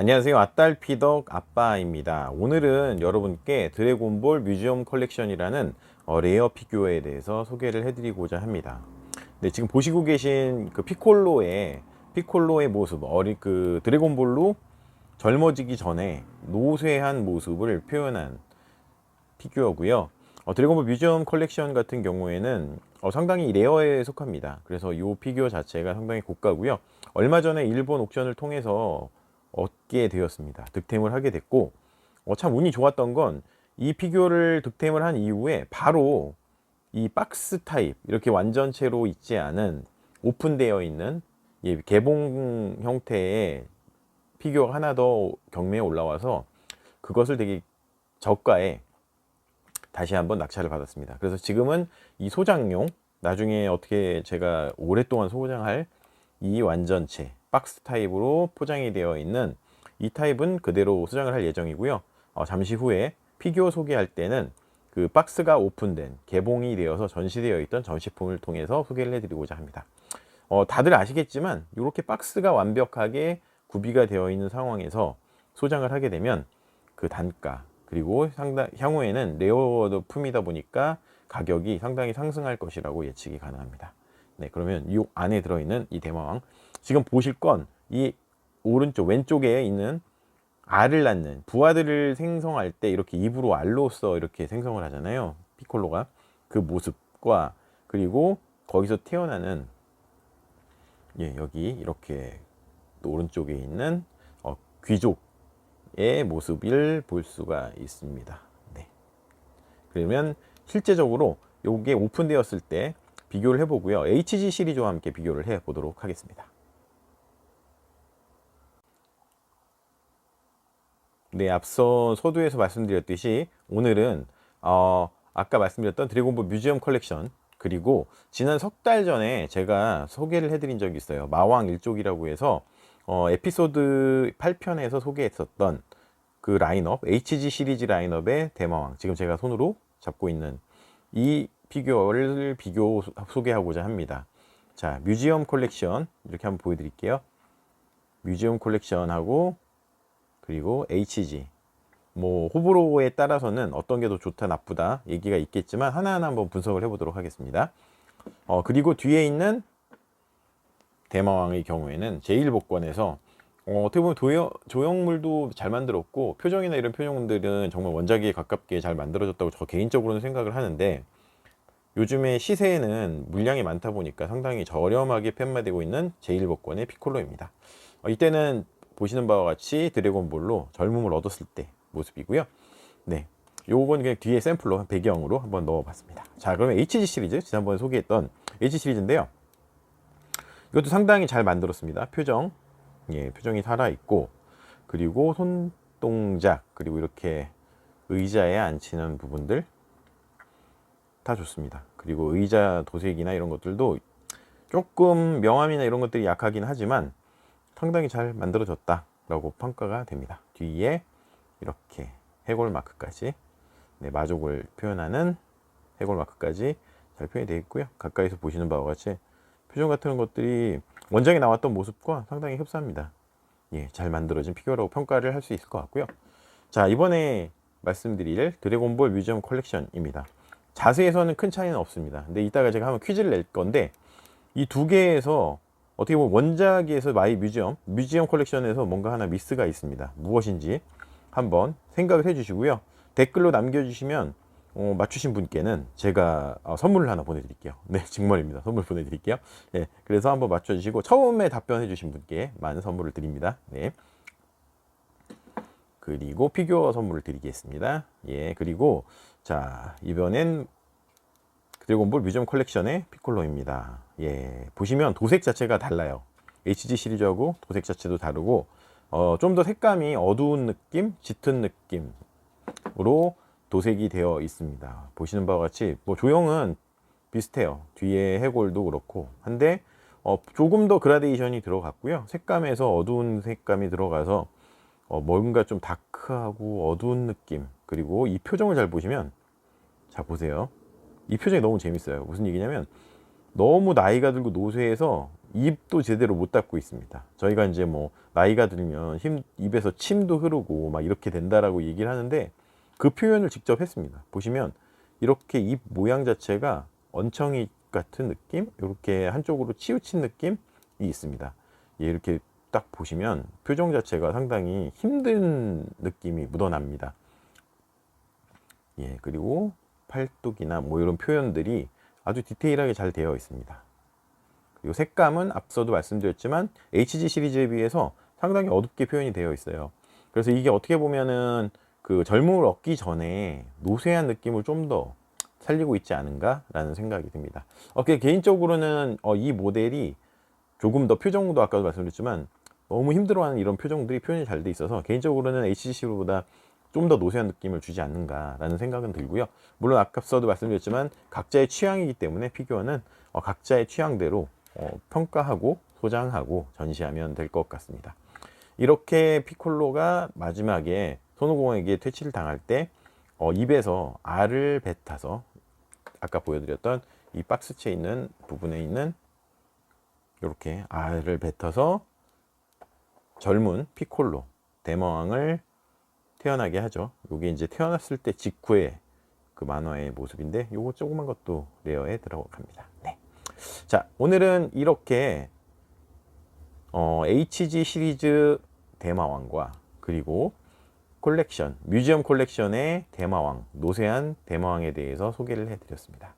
안녕하세요. 아딸피덕 아빠입니다. 오늘은 여러분께 드래곤볼 뮤지엄 컬렉션이라는 어, 레어 피규어에 대해서 소개를 해드리고자 합니다. 네, 지금 보시고 계신 그 피콜로의 피콜로의 모습, 어리 그 드래곤볼로 젊어지기 전에 노쇠한 모습을 표현한 피규어고요. 어, 드래곤볼 뮤지엄 컬렉션 같은 경우에는 어, 상당히 레어에 속합니다. 그래서 이 피규어 자체가 상당히 고가고요. 얼마 전에 일본 옥션을 통해서 얻게 되었습니다. 득템을 하게 됐고 어, 참 운이 좋았던 건 이 피규어를 득템을 한 이후에 바로 이 박스 타입 이렇게 완전체로 있지 않은 오픈되어 있는 예, 개봉 형태의 피규어가 하나 더 경매에 올라와서 그것을 되게 저가에 다시 한번 낙찰을 받았습니다. 그래서 지금은 이 소장용 나중에 어떻게 제가 오랫동안 소장할 이 완전체 박스 타입으로 포장이 되어 있는 이 타입은 그대로 소장을 할 예정이고요. 어, 잠시 후에 피규어 소개할 때는 그 박스가 오픈된 개봉이 되어서 전시되어 있던 전시품을 통해서 소개를 해드리고자 합니다. 어, 다들 아시겠지만 이렇게 박스가 완벽하게 구비가 되어 있는 상황에서 소장을 하게 되면 그 단가 그리고 상당 향후에는 레어 품이다 보니까 가격이 상당히 상승할 것이라고 예측이 가능합니다. 네, 그러면 이 안에 들어있는 이 대마왕 지금 보실 건 이 오른쪽 왼쪽에 있는 알을 낳는 부하들을 생성할 때 이렇게 입으로 알로써 이렇게 생성을 하잖아요. 피콜로가 그 모습과 그리고 거기서 태어나는 예, 여기 이렇게 또 오른쪽에 있는 어, 귀족의 모습을 볼 수가 있습니다. 네. 그러면 실제적으로 이게 오픈되었을 때 비교를 해보고요. HG 시리즈와 함께 비교를 해보도록 하겠습니다. 네, 앞서 서두에서 말씀드렸듯이 오늘은 어, 아까 말씀드렸던 드래곤볼 뮤지엄 컬렉션 그리고 지난 석 달 전에 제가 소개를 해드린 적이 있어요. 마왕 일족이라고 해서 어, 에피소드 8편에서 소개했었던 그 라인업 HG 시리즈 라인업의 대마왕 지금 제가 손으로 잡고 있는 이 피규어를 비교 소개하고자 합니다. 자, 뮤지엄 컬렉션 이렇게 한번 보여드릴게요. 뮤지엄 컬렉션하고 그리고 HG 뭐 호불호에 따라서는 어떤 게 더 좋다 나쁘다 얘기가 있겠지만 하나하나 한번 분석을 해보도록 하겠습니다. 어, 그리고 뒤에 있는 대마왕의 경우에는 제1복권에서 어, 어떻게 보면 도여, 조형물도 잘 만들었고 표정이나 이런 표정들은 정말 원작에 가깝게 잘 만들어졌다고 저 개인적으로는 생각을 하는데 요즘에 시세에는 물량이 많다 보니까 상당히 저렴하게 팻말되고 있는 제1복권의 피콜로입니다. 어, 이때는 보시는 바와 같이 드래곤볼로 젊음을 얻었을 때 모습이고요. 네. 요건 그냥 뒤에 샘플로 배경으로 한번 넣어봤습니다. 자, 그러면 HG 시리즈 지난번에 소개했던 HG 시리즈인데요. 이것도 상당히 잘 만들었습니다. 표정, 예, 표정이 살아 있고 그리고 손 동작 그리고 이렇게 의자에 앉히는 부분들 다 좋습니다. 그리고 의자 도색이나 이런 것들도 조금 명암이나 이런 것들이 약하긴 하지만 상당히 잘 만들어졌다라고 평가가 됩니다. 뒤에 이렇게 해골 마크까지 네, 마족을 표현하는 해골 마크까지 잘 표현이 되어 있고요. 가까이서 보시는 바와 같이 표정 같은 것들이 원작에 나왔던 모습과 상당히 흡사합니다. 예, 잘 만들어진 피규어라고 평가를 할 수 있을 것 같고요. 자, 이번에 말씀드릴 드래곤볼 뮤지엄 컬렉션입니다. 자세에서는 큰 차이는 없습니다. 근데 이따가 제가 한번 퀴즈를 낼 건데 이 두 개에서 어떻게 보면 원작에서 마이 뮤지엄, 뮤지엄 컬렉션에서 뭔가 하나 미스가 있습니다. 무엇인지 한번 생각을 해주시고요. 댓글로 남겨주시면 어, 맞추신 분께는 제가 어, 선물을 하나 보내드릴게요. 네, 정말입니다. 선물 보내드릴게요. 네, 그래서 한번 맞춰주시고 처음에 답변해주신 분께 많은 선물을 드립니다. 네. 그리고 피규어 선물을 드리겠습니다. 예, 그리고 자 이번엔 드래곤볼 뮤지엄 컬렉션의 피콜로입니다. 예, 보시면 도색 자체가 달라요. HG 시리즈하고 도색 자체도 다르고 어, 좀 더 색감이 어두운 느낌, 짙은 느낌으로 도색이 되어 있습니다. 보시는 바와 같이 뭐 조형은 비슷해요. 뒤에 해골도 그렇고 한데 어, 조금 더 그라데이션이 들어갔고요. 색감에서 어두운 색감이 들어가서 어, 뭔가 좀 다크하고 어두운 느낌 그리고 이 표정을 잘 보시면 자 보세요. 이 표정이 너무 재밌어요. 무슨 얘기냐면 너무 나이가 들고 노쇠해서 입도 제대로 못 닫고 있습니다. 저희가 이제 뭐 나이가 들면 힘, 입에서 침도 흐르고 막 이렇게 된다라고 얘기를 하는데 그 표현을 직접 했습니다. 보시면 이렇게 입 모양 자체가 언청이 같은 느낌? 이렇게 한쪽으로 치우친 느낌이 있습니다. 예, 이렇게 딱 보시면 표정 자체가 상당히 힘든 느낌이 묻어납니다. 예, 그리고 팔뚝이나 뭐 이런 표현들이 아주 디테일하게 잘 되어 있습니다. 그리고 색감은 앞서도 말씀드렸지만 HG 시리즈에 비해서 상당히 어둡게 표현이 되어 있어요. 그래서 이게 어떻게 보면은 그 젊음을 얻기 전에 노쇠한 느낌을 좀 더 살리고 있지 않은가라는 생각이 듭니다. 어, 그 개인적으로는 어, 이 모델이 조금 더 표정도 아까도 말씀드렸지만 너무 힘들어하는 이런 표정들이 표현이 잘 돼 있어서 개인적으로는 HCC보다 좀 더 노쇠한 느낌을 주지 않는가라는 생각은 들고요. 물론 아까서도 말씀드렸지만 각자의 취향이기 때문에 피규어는 어, 각자의 취향대로 어, 평가하고 소장하고 전시하면 될 것 같습니다. 이렇게 피콜로가 마지막에 손오공에게 퇴치를 당할 때 어, 입에서 알을 뱉어서 아까 보여드렸던 이 박스채 있는 부분에 있는 이렇게 알을 뱉어서 젊은 피콜로 대마왕을 태어나게 하죠. 이게 이제 태어났을 때 직후의 그 만화의 모습인데 요거 조그만 것도 레어에 들어갑니다. 네. 자, 오늘은 이렇게 어, HG 시리즈 대마왕과 그리고 콜렉션, 뮤지엄 콜렉션의 대마왕, 노세한 대마왕에 대해서 소개를 해드렸습니다.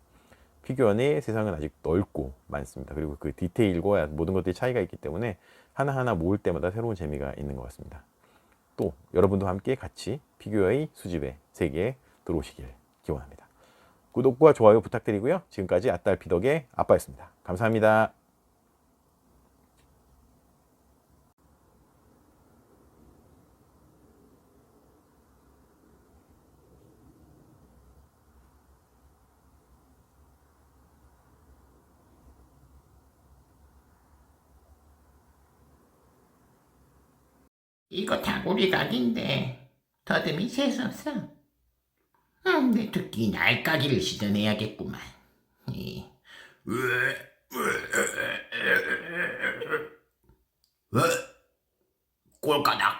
피규어의 세상은 아직 넓고 많습니다. 그리고 그 디테일과 모든 것들이 차이가 있기 때문에 하나하나 모을 때마다 새로운 재미가 있는 것 같습니다. 또 여러분도 함께 같이 피규어의 수집의 세계에 들어오시길 기원합니다. 구독과 좋아요 부탁드리고요. 지금까지 아딸 피덕의 아빠였습니다. 감사합니다. 이거 다구리 각인데 더듬이 재수없어. 아, 내 토끼 날까기를 시전해야겠구만. 이. 꼴까닥